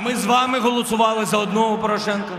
Ми з вами голосували за одного Порошенка,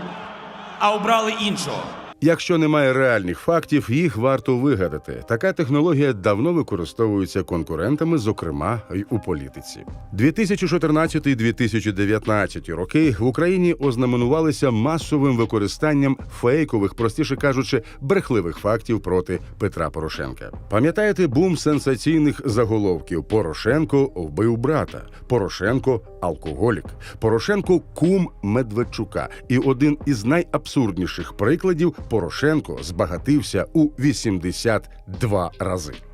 а обрали іншого. Якщо немає реальних фактів, їх варто вигадати. Така технологія давно використовується конкурентами, зокрема й у політиці. 2014-2019 роки в Україні ознаменувалися масовим використанням фейкових, простіше кажучи, брехливих фактів проти Петра Порошенка. Пам'ятаєте бум сенсаційних заголовків: Порошенко вбив брата, Порошенко алкоголік, Порошенко кум Медведчука. І один із найабсурдніших прикладів Порошенко збагатився у 82 рази.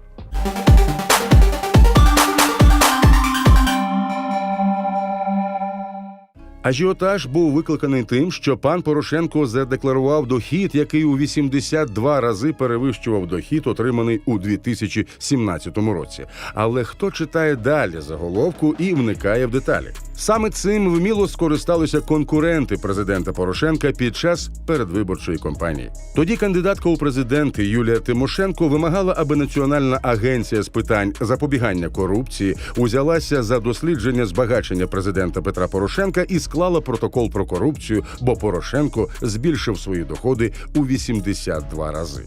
Ажіотаж був викликаний тим, що пан Порошенко задекларував дохід, який у 82 рази перевищував дохід, отриманий у 2017 році. Але хто читає далі заголовку і вникає в деталі? Саме цим вміло скористалися конкуренти президента Порошенка під час передвиборчої кампанії. Тоді кандидатка у президенти Юлія Тимошенко вимагала, аби Національна агенція з питань запобігання корупції узялася за дослідження збагачення президента Петра Порошенка і склала протокол про корупцію, бо Порошенко збільшив свої доходи у 82 рази.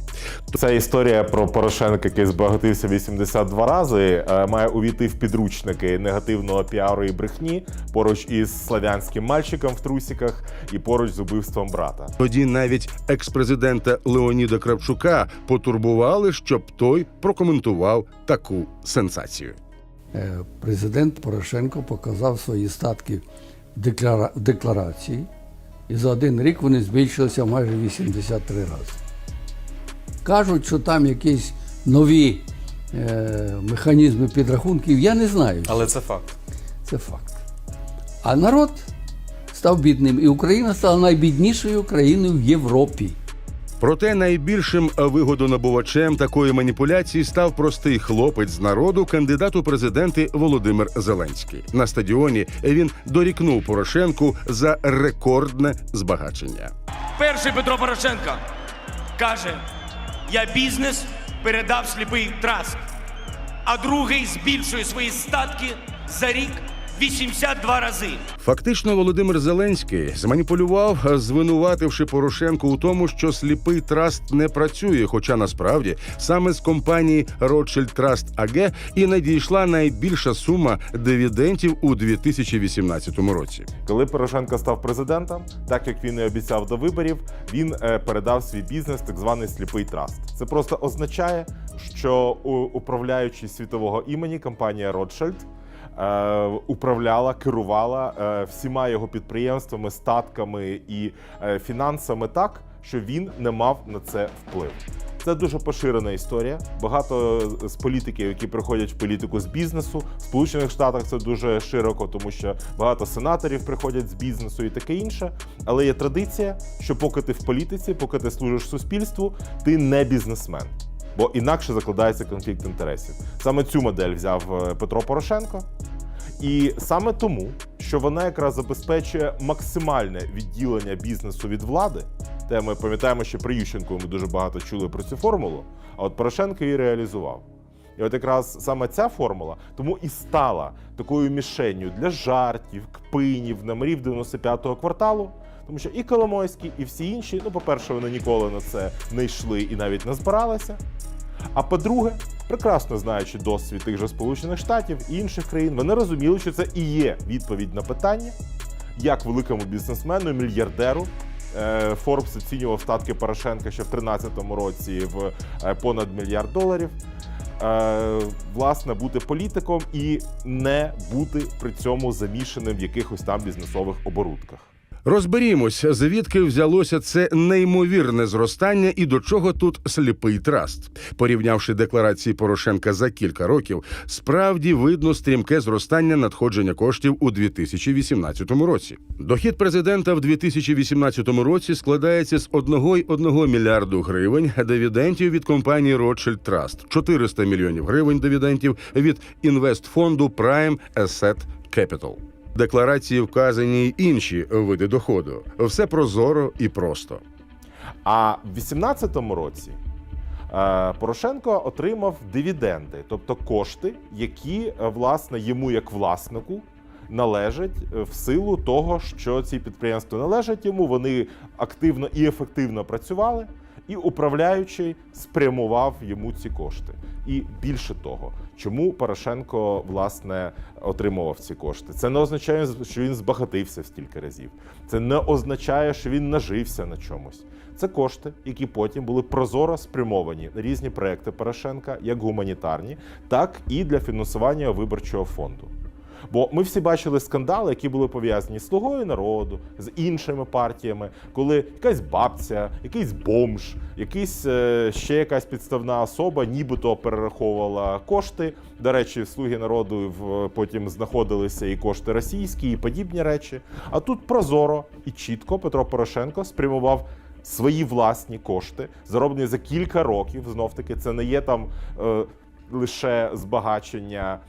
Ця історія про Порошенка, який збагатився 82 рази, е, має увійти в підручники негативного піару і брехні поруч із славянським мальчиком в трусіках і поруч з убивством брата. Тоді навіть експрезидента Леоніда Кравчука потурбували, щоб той прокоментував таку сенсацію. Е, Президент Порошенко показав свої статки деклара- в декларації, і за один рік вони збільшилися майже 83 рази. Кажуть, що там якісь нові е, механізми підрахунків, я не знаю. Але це факт. Це факт. А народ став бідним, і Україна стала найбіднішою країною в Європі. Проте найбільшим вигодонабувачем такої маніпуляції став простий хлопець з народу, кандидат у президенти Володимир Зеленський. На стадіоні він дорікнув Порошенку за рекордне збагачення. Перший Петро Порошенко каже: я бізнес передав сліпий траст. А другий збільшує свої статки за рік 82 рази. Фактично, Володимир Зеленський зманіпулював, звинувативши Порошенко у тому, що сліпий траст не працює. Хоча насправді саме з компанії Rothschild Trust AG і надійшла найбільша сума дивідендів у 2018 році. Коли Порошенко став президентом, так як він і обіцяв до виборів, він е, передав свій бізнес, так званий сліпий траст. Це просто означає, що у- управляючий світового імені компанія Rothschild управляла, керувала е, всіма його підприємствами, статками і е, фінансами так, що він не мав на це вплив. Це дуже поширена історія. Багато з політиків, які приходять в політику з бізнесу, в Сполучених Штатах це дуже широко, тому що багато сенаторів приходять з бізнесу і таке інше. Але є традиція, що поки ти в політиці, поки ти служиш суспільству, ти не бізнесмен. Бо інакше закладається конфлікт інтересів. Саме цю модель взяв е, Петро Порошенко. І саме тому, що вона якраз забезпечує максимальне відділення бізнесу від влади. Те ми пам'ятаємо, що при Ющенку ми дуже багато чули про цю формулу, а от Порошенко її реалізував. І от якраз саме ця формула тому і стала такою мішенню для жартів, кпинів, номерів 95-го кварталу. Тому що і Коломойський, і всі інші, ну, по-перше, вони ніколи на це не йшли і навіть не збиралися. А по-друге, прекрасно знаючи досвід тих же Сполучених Штатів і інших країн, вони розуміли, що це і є відповідь на питання, як великому бізнесмену, мільярдеру. е, Форбс оцінював статки Порошенка ще в 2013 році в е, понад мільярд доларів. Е, Власне, бути політиком і не бути при цьому замішаним в якихось там бізнесових оборудках. Розберімось, звідки взялося це неймовірне зростання і до чого тут сліпий траст. Порівнявши декларації Порошенка за кілька років, справді видно стрімке зростання надходження коштів у 2018 році. Дохід президента в 2018 році складається з 1,1 мільярду гривень дивідендів від компанії Rothschild Trust, 400 мільйонів гривень дивідендів від інвестфонду Prime Asset Capital. Декларації вказані інші види доходу. Все прозоро і просто. А в 2018 році е, Порошенко отримав дивіденди, тобто кошти, які е, власне йому як власнику належать е, в силу того, що ці підприємства належать йому. Вони активно і ефективно працювали, і управляючий спрямував йому ці кошти. І більше того, чому Порошенко власне отримував ці кошти? Це не означає, що він збагатився стільки разів. Це не означає, що він нажився на чомусь. Це кошти, які потім були прозоро спрямовані на різні проекти Порошенка, як гуманітарні, так і для фінансування виборчого фонду. Бо ми всі бачили скандали, які були пов'язані з слугою народу, з іншими партіями, коли якась бабця, якийсь бомж, якийсь е, ще якась підставна особа, нібито перераховувала кошти. До речі, слуги народу потім знаходилися і кошти російські, і подібні речі. А тут прозоро і чітко Петро Порошенко спрямував. Свої власні кошти, зароблені за кілька років. Знов таки, це не є там е, лише збагачення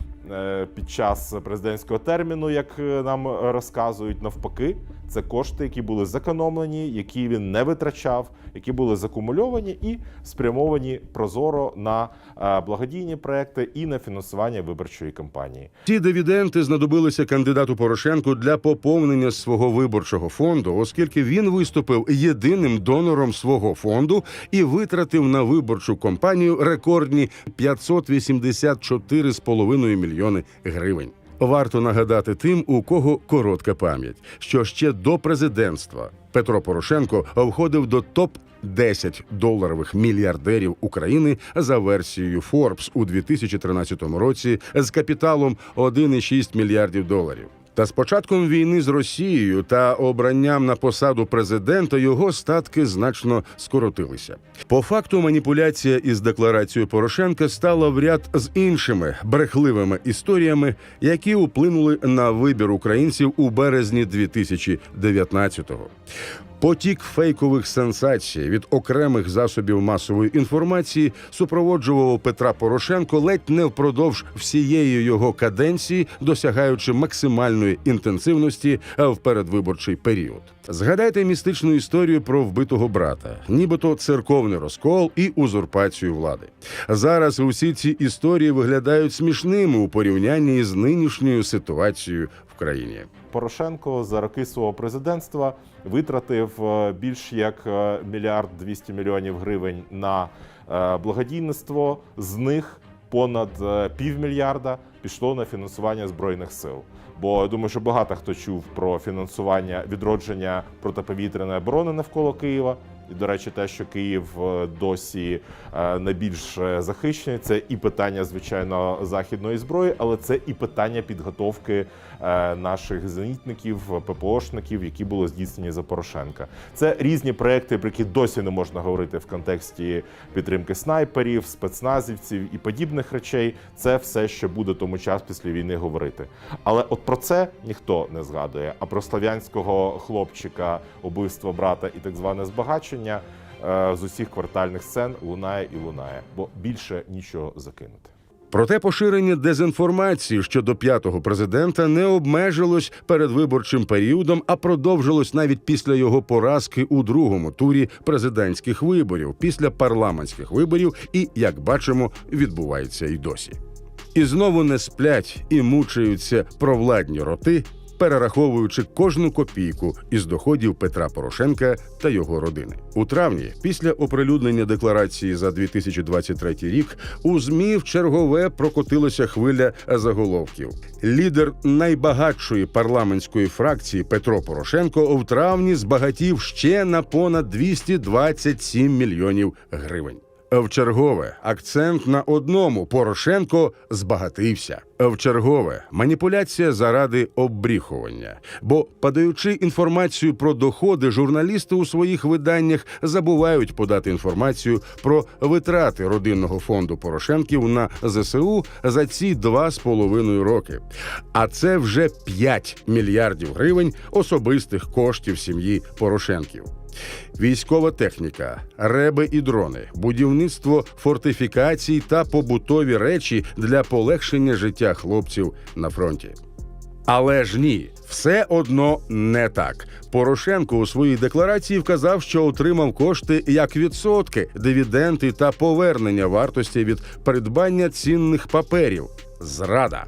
під час президентського терміну, як е, нам розказують. Навпаки, це кошти, які були зекономлені, які він не витрачав, які були закумульовані і спрямовані прозоро на е, благодійні проекти і на фінансування виборчої кампанії. Ці дивіденти знадобилися кандидату Порошенку для поповнення свого виборчого фонду, оскільки він виступив єдиним донором свого фонду і витратив на виборчу кампанію рекордні 584,5 мільйони гривень. Варто нагадати тим, у кого коротка пам'ять, що ще до президентства Петро Порошенко входив до топ 10 доларових мільярдерів України за версією Forbes у 2013 році з капіталом 1,6 мільярдів доларів. Та з початком війни з Росією та обранням на посаду президента його статки значно скоротилися. По факту маніпуляція із декларацією Порошенка стала в ряд з іншими брехливими історіями, які вплинули на вибір українців у березні 2019-го. Потік фейкових сенсацій від окремих засобів масової інформації супроводжував Петра Порошенко ледь не впродовж всієї його каденції, досягаючи максимальної інтенсивності в передвиборчий період. Згадайте містичну історію про вбитого брата, нібито церковний розкол і узурпацію влади. Зараз усі ці історії виглядають смішними у порівнянні з нинішньою ситуацією країні. Порошенко за роки свого президентства витратив е, більш як е, мільярд 200 мільйонів гривень на е, благодійництво. З них понад півмільярда пішло на фінансування збройних сил. Бо я думаю, що багато хто чув про фінансування відродження протиповітряної оборони навколо Києва. І, до речі, те, що Київ е, досі е, найбільш е, захищений, це і питання, звичайно, західної зброї, але це і питання підготовки наших зенітників, ППОшників, які були здійснені за Порошенка. Це різні проекти, про які досі не можна говорити в контексті підтримки снайперів, спецназівців і подібних речей. Це все, що буде тому час після війни говорити. Але от про це ніхто не згадує. А про слав'янського хлопчика, убивство брата і так зване збагачення е, з усіх квартальних сцен лунає і лунає, бо більше нічого закинути. Проте поширення дезінформації щодо п'ятого президента не обмежилось передвиборчим періодом, а продовжилось навіть після його поразки у другому турі президентських виборів, після парламентських виборів, і як бачимо, відбувається і досі. І знову не сплять і мучаються провладні роти, перераховуючи кожну копійку із доходів Петра Порошенка та його родини. У травні, після оприлюднення декларації за 2023 рік, у змі в чергове прокотилася хвиля заголовків. Лідер найбагатшої парламентської фракції Петро Порошенко в травні збагатів ще на понад 227 мільйонів гривень. В чергове акцент на одному Порошенко збагатився. В чергове маніпуляція заради оббріхування. Бо, подаючи інформацію про доходи, журналісти у своїх виданнях забувають подати інформацію про витрати родинного фонду Порошенків на ЗСУ за ці два з половиною роки. А це вже 5 мільярдів гривень особистих коштів сім'ї Порошенків. Військова техніка, реби і дрони, будівництво фортифікацій та побутові речі для полегшення життя хлопців на фронті. Але ж ні, все одно не так. Порошенко у своїй декларації вказав, що отримав кошти як відсотки, дивіденди та повернення вартості від придбання цінних паперів. Зрада.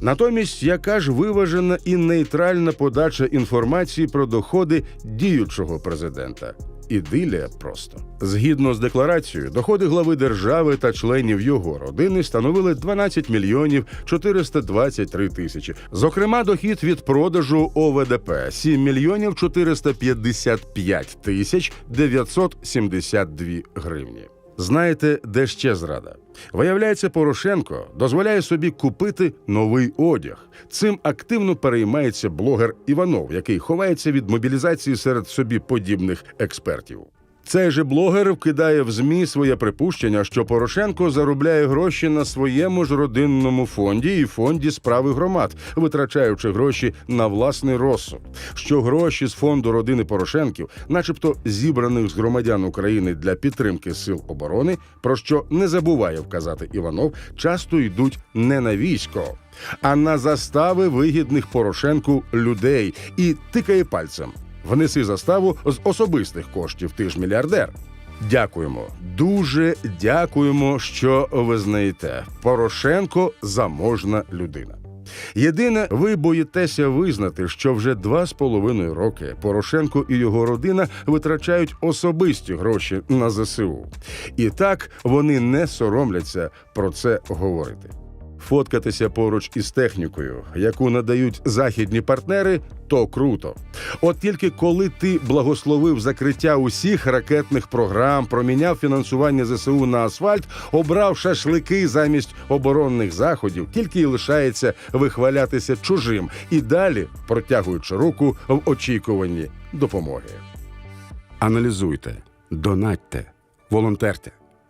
Натомість, яка ж виважена і нейтральна подача інформації про доходи діючого президента? Ідилія просто згідно з декларацією, доходи глави держави та членів його родини становили 12 мільйонів 423 тисячі. Зокрема, дохід від продажу ОВДП 7 мільйонів 455 тисяч 972 гривні. Знаєте, де ще зрада? Виявляється, Порошенко дозволяє собі купити новий одяг. Цим активно переймається блогер Іванов, який ховається від мобілізації серед собі подібних експертів. Цей же блогер вкидає в ЗМІ своє припущення, що Порошенко заробляє гроші на своєму ж родинному фонді і фонді справи громад, витрачаючи гроші на власний розсуд. Що гроші з фонду родини Порошенків, начебто зібраних з громадян України для підтримки сил оборони, про що не забуває вказати Іванов, часто йдуть не на військо, а на застави вигідних Порошенку людей і тикає пальцем. Внеси заставу з особистих коштів, ти ж мільярдер. Дякуємо, дуже дякуємо, що ви знаєте. Порошенко заможна людина. Єдине, ви боїтеся визнати, що вже два з половиною роки Порошенко і його родина витрачають особисті гроші на ЗСУ. І так вони не соромляться про це говорити. Фоткатися поруч із технікою, яку надають західні партнери, то круто. От тільки коли ти благословив закриття усіх ракетних програм, проміняв фінансування ЗСУ на асфальт, обрав шашлики замість оборонних заходів, тільки й лишається вихвалятися чужим і далі протягуючи руку в очікуванні допомоги. Аналізуйте, донатьте, волонтерте.